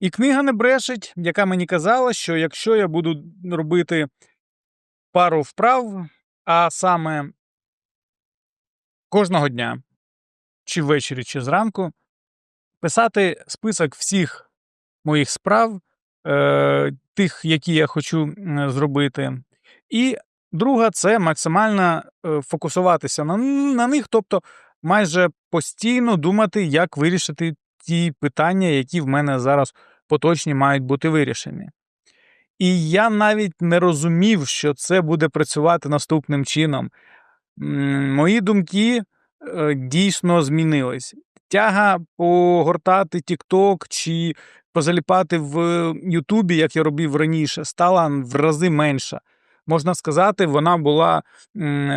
І книга не брешить, яка мені казала, що якщо я буду робити пару вправ, а саме кожного дня, чи ввечері, чи зранку, писати список всіх моїх справ, е, тих, які я хочу зробити. І друга це максимально е, фокусуватися на, на них, тобто майже постійно думати, як вирішити ті питання, які в мене зараз поточні мають бути вирішені. І я навіть не розумів, що це буде працювати наступним чином. Мої думки е, дійсно змінились. Тяга погортати TikTok чи позаліпати в Ютубі, як я робив раніше, стала в рази менша. Можна сказати, вона була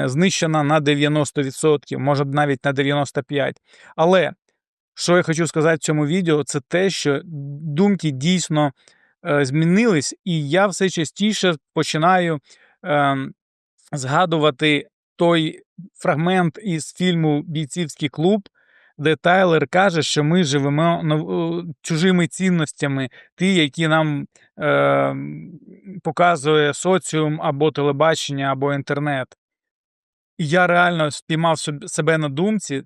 знищена на 90%, може навіть на 95%. Але що я хочу сказати в цьому відео, це те, що думки дійсно е, змінились, і я все частіше починаю е, згадувати той фрагмент із фільму Бійцівський клуб, де Тайлер каже, що ми живемо е, чужими цінностями, ті, які нам е, показує соціум або телебачення, або інтернет. І я реально спіймав себе на думці,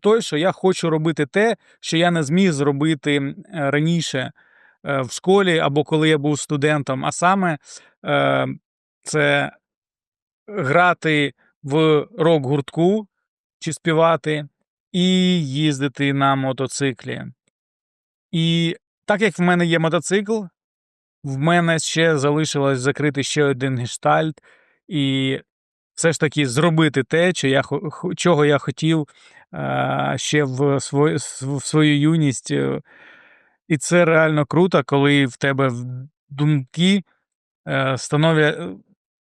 той, що я хочу робити те, що я не зміг зробити е, раніше е, в школі або коли я був студентом. А саме е, це грати в рок-гуртку чи співати, і їздити на мотоциклі. І так як в мене є мотоцикл, в мене ще залишилось закрити ще один гештальт, і все ж таки зробити те, чого я хотів ще в свою, в свою юність. е. І це реально круто, коли в тебе думки е, становля,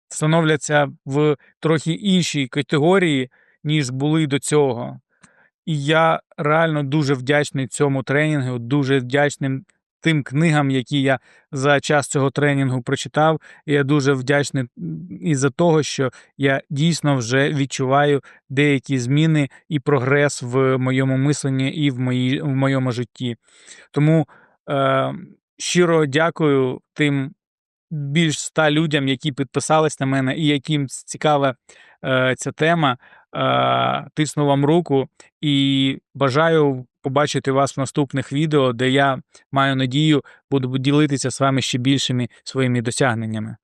становляться в трохи іншій категорії, ніж були до цього. І я реально дуже вдячний цьому тренінгу, дуже вдячний тим книгам, які я за час цього тренінгу прочитав. І я дуже вдячний м, із-за того, що я дійсно вже відчуваю деякі зміни і прогрес в моєму мисленні і в, моїй, в моєму житті. Тому е, щиро дякую тим більш ста людям, які підписались на мене і яким цікава е, ця тема. Е, тисну вам руку і бажаю побачити вас в наступних відео, де я маю надію буду ділитися з вами ще більшими своїми досягненнями.